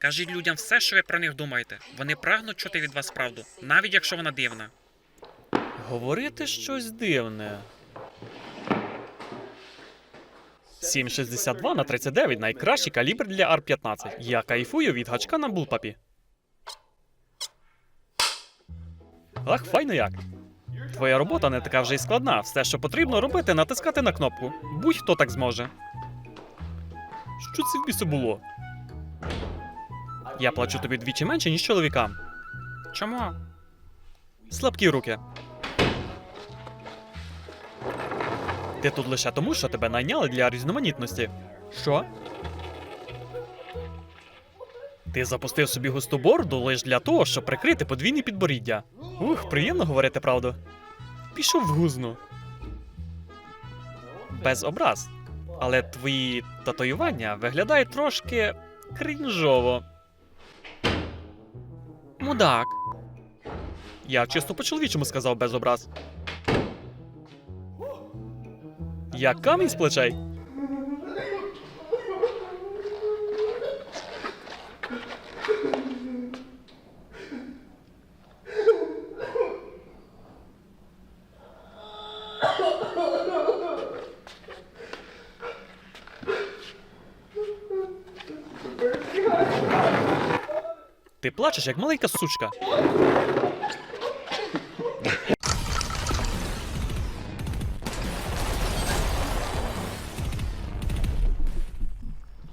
Кажіть людям все, що ви про них думаєте. Вони прагнуть чути від вас правду, навіть якщо вона дивна. Говорити щось дивне. 7,62 на 39 найкращий калібр для R15. Я кайфую від гачка на булпапі. Ах, файно як. Твоя робота не така вже й складна. Все, що потрібно робити, натискати на кнопку. Будь-хто так зможе. Що це в бісу було? Я плачу тобі двічі менше, ніж чоловікам. Чому? Слабкі руки. Ти тут лише тому, що тебе найняли для різноманітності. Що? Ти запустив собі густу бороду лише для того, щоб прикрити подвійне підборіддя. Ух, приємно говорити правду. Пішов в гузну. Без образ. Але твої татуювання виглядають трошки крінжово. Мудак. Я чисто по-чоловічому сказав без образ. Як камінь з плечей. Плачеш, як маленька сучка.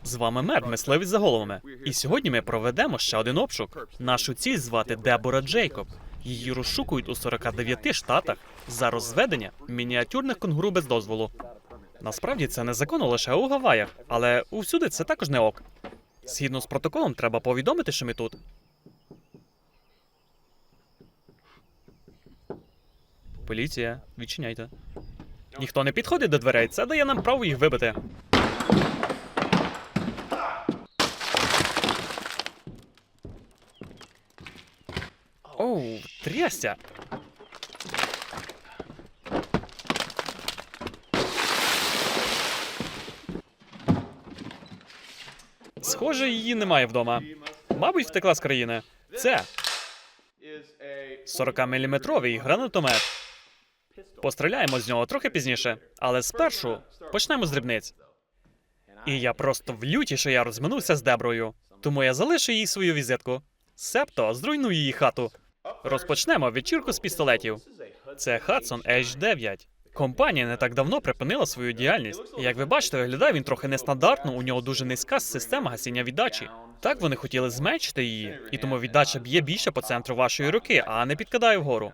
З вами мер, мисливець за головами. І сьогодні ми проведемо ще один обшук. Нашу ціль звати Дебора Джейкоб. Її розшукують у 49 штатах за розведення мініатюрних конгуру без дозволу. Насправді це незаконно лише у Гаваях, але усюди це також не ок. Згідно з протоколом, треба повідомити, що ми тут. Поліція, відчиняйте. Ніхто не підходить до дверей, це дає нам право їх вибити. Оу, трясся. Схоже, її немає вдома. Мабуть, втекла з країни. Це 40-мм гранатомет. Постріляємо з нього трохи пізніше, але спершу почнемо з дрібниць. І я просто в люті, що я розминувся з Деброю. Тому я залишу їй свою візитку. Септо зруйнуй її хату. Розпочнемо вечірку з пістолетів. Це Hudson H9. Компанія не так давно припинила свою діяльність. Як ви бачите, виглядає він трохи нестандартно. У нього дуже низька система гасіння віддачі. Так вони хотіли зменшити її, і тому віддача б'є більше по центру вашої руки, а не підкидає вгору.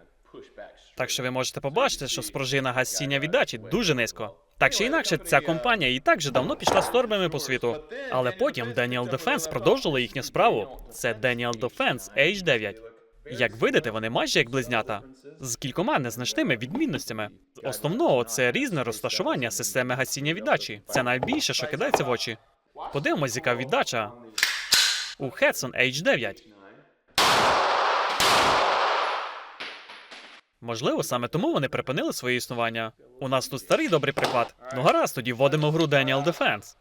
Так що ви можете побачити, що спружина гасіння віддачі дуже низько. Так чи інакше, ця компанія і так вже давно пішла сторбами по світу. Але потім Daniel Defense продовжили їхню справу. Це Daniel Defense H9. Як видите, вони майже як близнята з кількома незначними відмінностями. Основного це різне розташування системи гасіння віддачі. Це найбільше, що кидається в очі. Подивимось, яка віддача у Hetson H9. Можливо, саме тому вони припинили своє існування. У нас тут старий добрий приклад. Ну гаразд, тоді вводимо в гру Daniel Defense.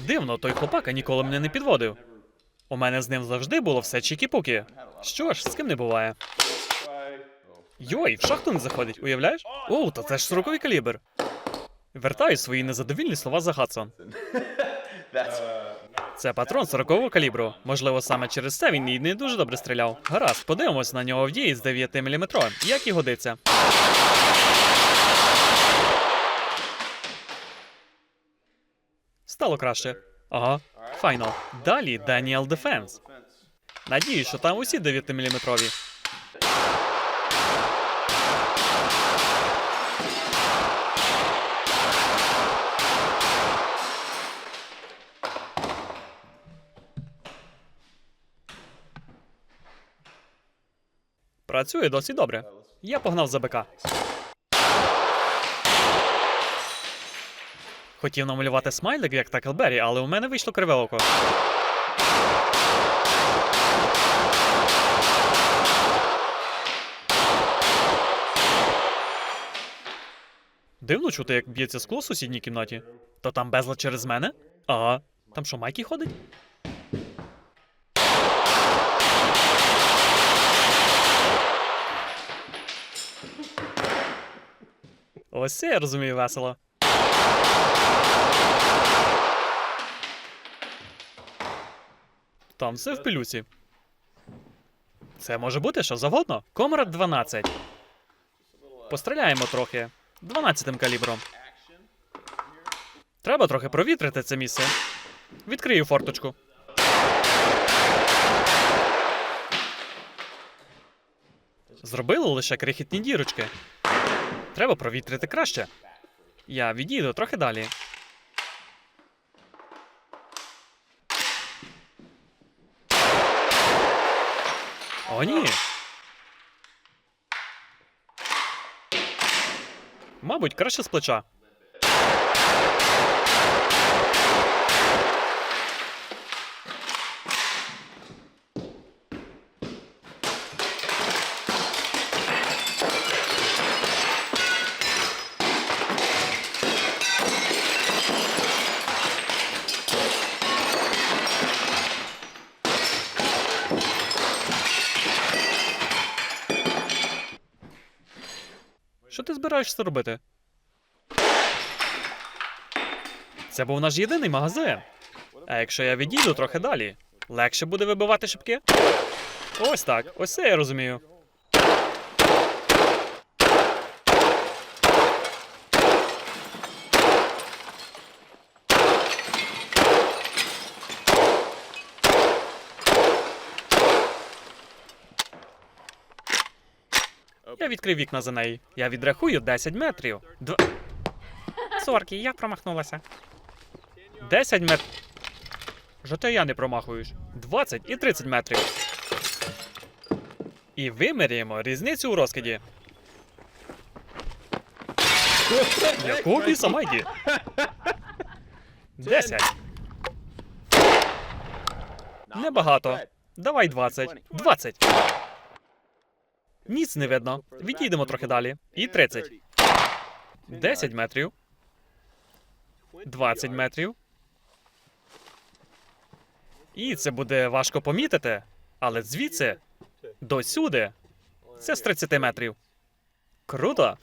Дивно, той хлопака ніколи мене не підводив. У мене з ним завжди було все чікі-пукі. Що ж, з ким не буває. Йой, в шахту не заходить, уявляєш? О, то це ж 40-й калібр. Вертаю свої незадовільні слова за Хадсон. Це патрон 40-го калібру. Можливо, саме через це він і не дуже добре стріляв. Гаразд, подивимось на нього в дії з 9 мм, як і годиться. Стало краще. Ага, файно. Далі Daniel Defense. Надію, що там усі 9 мм. Працює досить добре. Я погнав за БК. Хотів намалювати смайлик, як Таклбері, але у мене вийшло криве око. Дивно чути, як б'ється скло в сусідній кімнаті. То там безлад через мене? Ага. Там що, Майкі ходить? Ось це я розумію весело. Там все в пилюці. Це може бути що завгодно. Комрад 12. Постріляємо трохи. 12 калібром. Треба трохи провітрити це місце. Відкрию форточку. Зробили лише крихітні дірочки. Треба провітрити краще. Я відійду трохи далі. О, ні. Мабуть, краще з плеча. Що ти збираєшся робити? Це був наш єдиний магазин. А якщо я відійду трохи далі, легше буде вибивати шибки? Ось так, ось це я розумію. Я відкрив вікна за неї. Я відрахую 10 метрів. Дв... Соркі, я промахнулася. 10 метрів. Жоте я не промахуюсь. 20 і 30 метрів. І виміряємо різницю у розкиді. Якого біса Майді? 10. Небагато. Давай 20. 20. Ніц не видно. Відійдемо трохи далі. І 30. 10 метрів. 20 метрів. І це буде важко помітити, але звідси до сюди це з 30 метрів. Круто.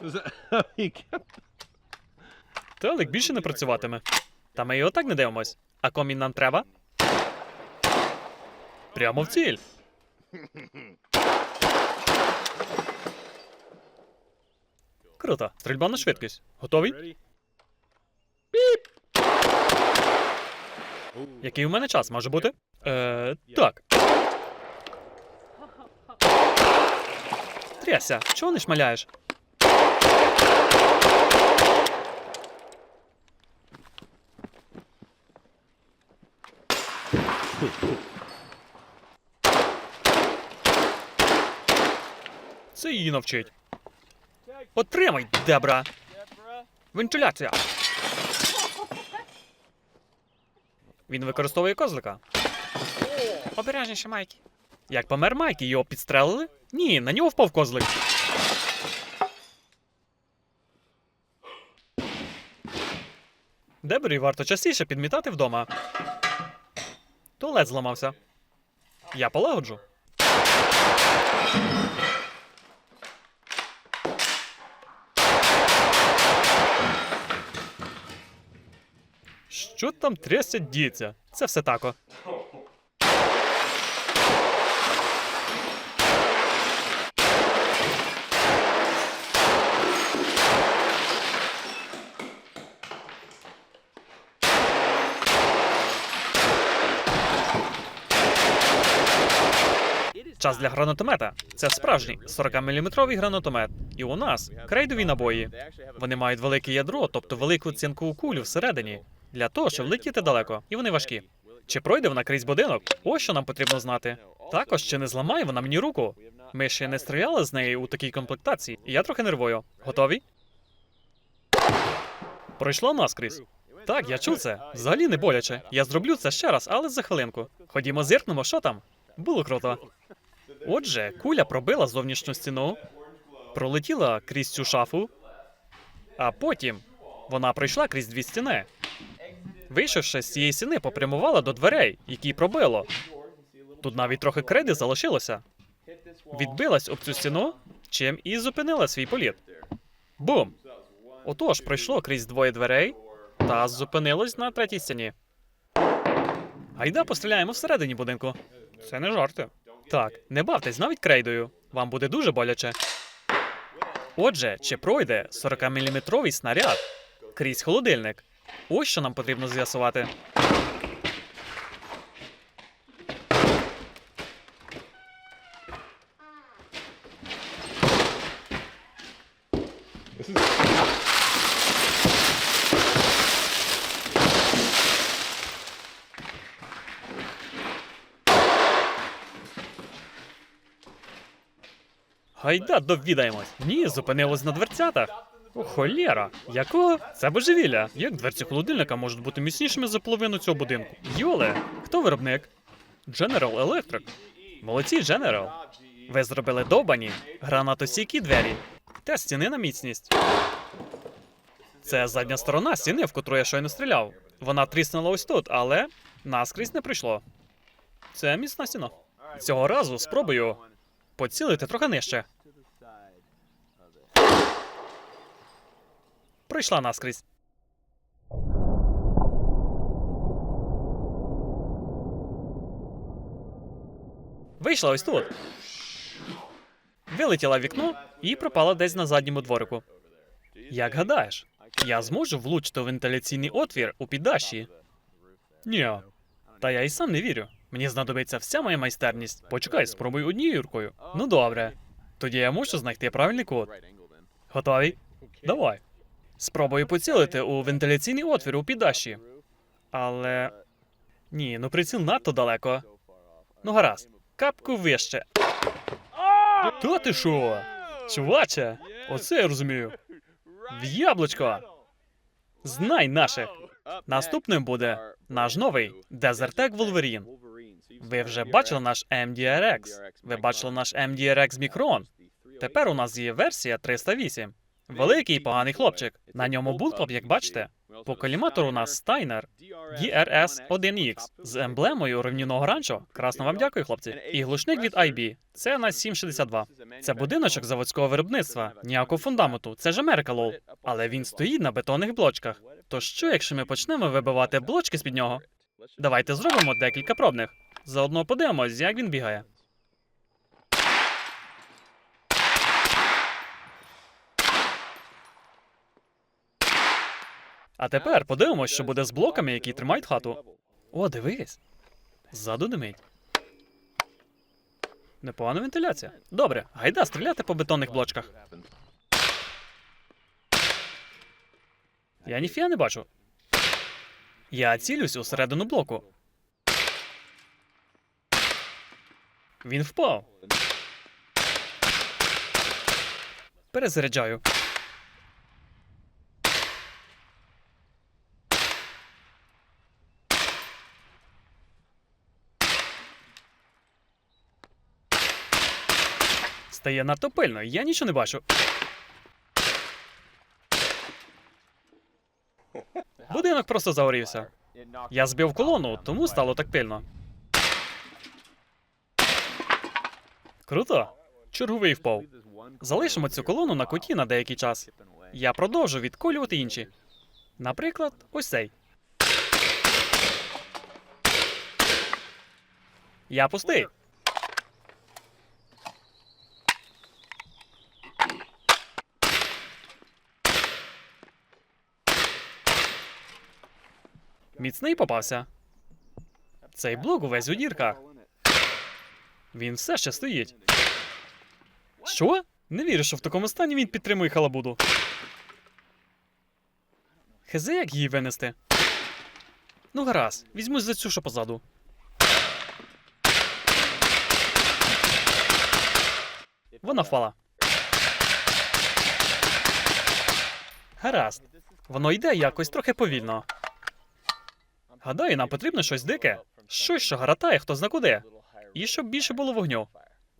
Телек більше не працюватиме. Та ми і отак не дивимось. А комін нам треба? Прямо в ціль. Круто. Стрільба на швидкість. Готовий? Який у мене час може бути? Е, так. Тряся, чого не шмаляєш? Її навчить. Отримай, Дебра! Вентиляція! Він використовує козлика. Обережніше, Майкі. Як помер Майк, його підстрелили? Ні, на нього впав козлик. Дебрі варто частіше підмітати вдома. Туалет зламався. Я полагоджу. Що там трясся діться? Це все тако. Час для гранатомета. Це справжній 40-мм гранатомет. І у нас крейдові набої. Вони мають велике ядро, тобто велику цинкову кулю всередині, для того, щоб летіти далеко, і вони важкі. Чи пройде вона крізь будинок? Ось що нам потрібно знати. Також чи не зламає вона мені руку. Ми ще не стріляли з нею у такій комплектації, і я трохи нервую. Готові? Пройшло наскрізь. Так, я чув це. Взагалі не боляче. Я зроблю це ще раз, але за хвилинку. Ходімо, зиркнемо, що там. Було круто. Отже, куля пробила зовнішню стіну, пролетіла крізь цю шафу, а потім вона пройшла крізь дві стіни. Вийшовши з цієї стіни, попрямувала до дверей, які пробило. Тут навіть трохи креди залишилося. Відбилась об цю стіну, чим і зупинила свій політ. Бум! Отож, пройшло крізь двоє дверей та зупинилось на третій стіні. Гайда постріляємо всередині будинку. Це не жарти. Так, не бавтесь навіть крейдою. Вам буде дуже боляче. Отже, чи пройде 40-мм снаряд крізь холодильник? Ось що нам потрібно з'ясувати. Гайда довідаємось. Ні, зупинилось на дверцятах. О, холєра. Якого? Це божевілля. Як дверці холодильника можуть бути міцнішими за половину цього будинку? Йоле, хто виробник? General Electric. Молодці, General. Ви зробили довбані, гранатосійкі двері та стіни на міцність. Це задня сторона стіни, в котру я щойно стріляв. Вона тріснула ось тут, але наскрізь не прийшло. Це міцна стіна. Цього разу спробую поцілити трохи нижче. Прийшла наскрізь. Вийшла ось тут. Вилетіла в вікно і пропала десь на задньому дворику. Як гадаєш, я зможу влучити у вентиляційний отвір у піддаші? Ні. Та я і сам не вірю. Мені знадобиться вся моя майстерність. Почекай, спробуй однією рукою. Ну добре. Тоді я мушу знайти правильний код. Готовий? Давай. Спробую поцілити у вентиляційний отвір у піддаші. Але. Ні, ну приціл надто далеко. Ну гаразд. Капку вище. Та ти що? Чуваче, оце я розумію. В яблучко. Знай наших. Наступним буде наш новий Desert Wolverine. Ви вже бачили наш MDRX. Ви бачили наш MDRX Micron. Тепер у нас є версія 308. Великий поганий хлопчик. На ньому бултоп, як бачите. По коліматору у нас Steiner DRS 1X з емблемою рівніного ранчо. Красно вам дякую, хлопці. І глушник від IB. Це на 762. Це будиночок заводського виробництва. Ніякого фундаменту. Це ж Америка, лол. Але він стоїть на бетонних блочках. То що, якщо ми почнемо вибивати блочки з під нього? Давайте зробимо декілька пробних. Заодно подивимось, як він бігає. А тепер подивимось, що буде з блоками, які тримають хату. О, дивись. Ззаду димить. Непогана вентиляція. Добре, гайда стріляти по бетонних блочках. Я ніфіга не бачу. Я цілюсь у середину блоку. Він впав. Перезаряджаю. Стає надто пильно, я нічого не бачу. Будинок просто загорівся. Я збив колону, тому стало так пильно. Круто. Черговий впав. Залишимо цю колону на куті на деякий час. Я продовжу відколювати інші. Наприклад, ось цей. Я пустий. Міцний попався. Цей блок увесь у дірках. Він все ще стоїть. Що? Не вірю, що в такому стані він підтримує халабуду. Хезе, як її винести. Ну, гаразд, візьмусь за цю, що позаду. Вона впала. Гаразд. Воно йде якось трохи повільно. Гадаю, нам потрібно щось дике. Щось, що гаратає, хто зна куди. І щоб більше було вогню.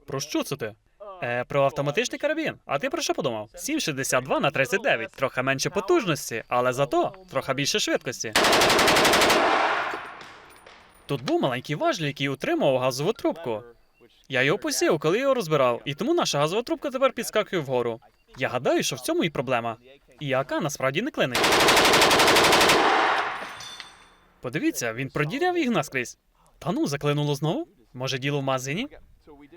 Про що це ти? Е, про автоматичний карабін. А ти про що подумав? 7,62 на 39. Трохи менше потужності, але зато трохи більше швидкості. Тут був маленький важіль, який утримував газову трубку. Я його посів, коли його розбирав, і тому наша газова трубка тепер підскакує вгору. Я гадаю, що в цьому і проблема. І АК насправді не клинить. Подивіться, він продіряв їх наскрізь. Та ну, заклинуло знову? Може, діло в магазині?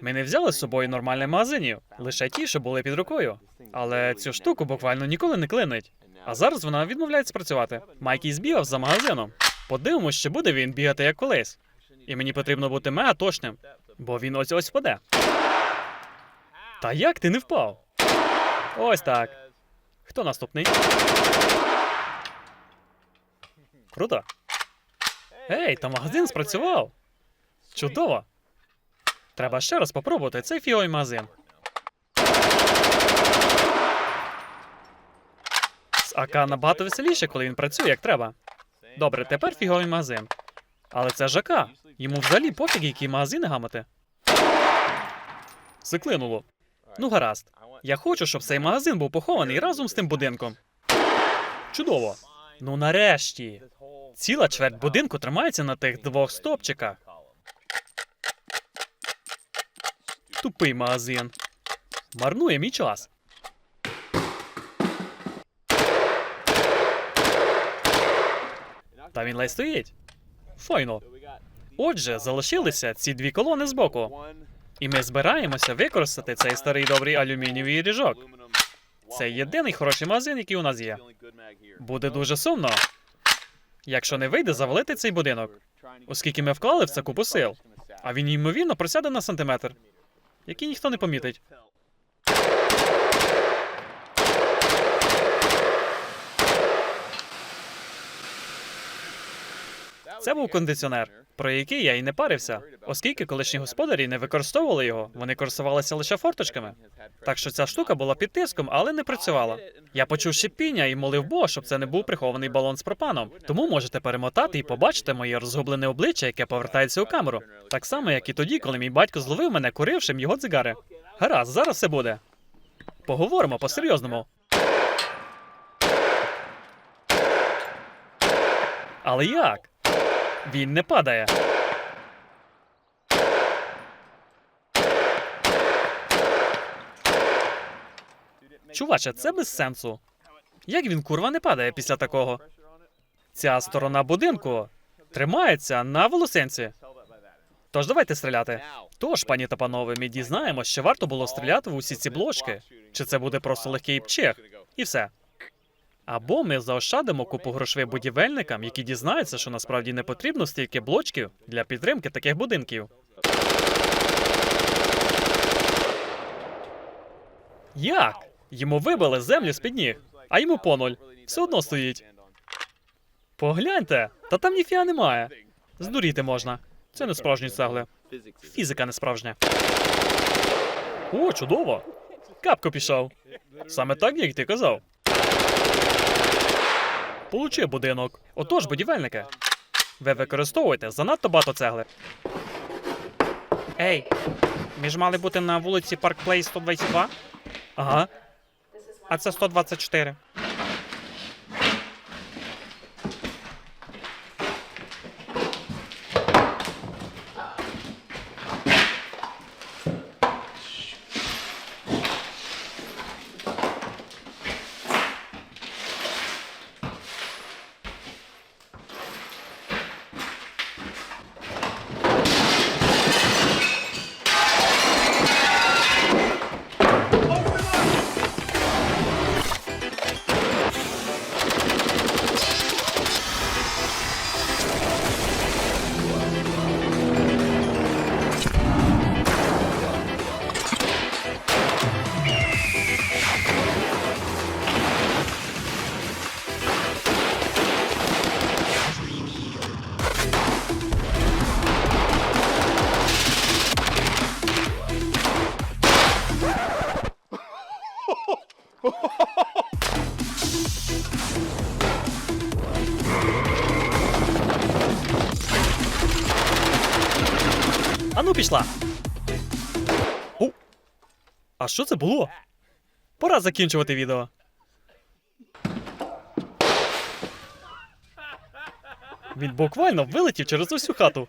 Ми не взяли з собою нормальних магазинів, лише ті, що були під рукою. Але цю штуку буквально ніколи не клинить. А зараз вона відмовляється працювати. Майкій збігав за магазином. Подивимось, чи буде він бігати як колись. І мені потрібно бути мега точним, бо він ось ось впаде. Та як ти не впав? Ось так. Хто наступний? Круто. Ей, та магазин спрацював. Чудово. Треба ще раз попробувати цей фіговий магазин. З АК набагато веселіше, коли він працює як треба. Добре, тепер фіговий магазин. Але це ж АК. Йому взагалі пофіг, які магазини гамати. Заклинуло. Ну, гаразд. Я хочу, щоб цей магазин був похований разом з тим будинком. Чудово. Ну нарешті. Ціла чверть будинку тримається на тих двох стопчиках. Тупий магазин. Марнує мій час. Та він ледь стоїть. Файно. Отже, залишилися ці дві колони збоку. І ми збираємося використати цей старий добрий алюмінієвий ріжок. Це єдиний хороший магазин, який у нас є. Буде дуже сумно, якщо не вийде завалити цей будинок, оскільки ми вклали в це купу сил, а він ймовірно просяде на сантиметр, який ніхто не помітить. Це був кондиціонер, про який я й не парився, оскільки колишні господарі не використовували його, вони користувалися лише форточками. Так що ця штука була під тиском, але не працювала. Я почув шипіння і молив Бога, щоб це не був прихований балон з пропаном. Тому можете перемотати і побачити моє розгублене обличчя, яке повертається у камеру. Так само, як і тоді, коли мій батько зловив мене, курившим його цигари. Гаразд, зараз все буде. Поговоримо по-серйозному. Але як? Він не падає. Чуваче, це без сенсу. Як він курва не падає після такого? Ця сторона будинку тримається на волосенці. Тож давайте стріляти. Тож, пані та панове, ми дізнаємося, що варто було стріляти в усі ці блочки, чи це буде просто легкий пчех, і все. Або ми заощадимо купу грошей будівельникам, які дізнаються, що насправді не потрібно стільки блочків для підтримки таких будинків. Як? Йому вибили землю з-під ніг, а йому по нуль. Все одно стоїть. Погляньте, та там ніфіга немає. Здуріти можна. Це не справжні цегли. Фізика не справжня. О, чудово! Капко пішов. Саме так, як ти казав. Получи будинок. Отож, будівельники. Ви використовуєте занадто багато цегли. Ей, ми ж мали бути на вулиці Парк Плейс 122? Ага. А це 124. А що це було? Пора закінчувати відео. Він буквально вилетів через усю хату.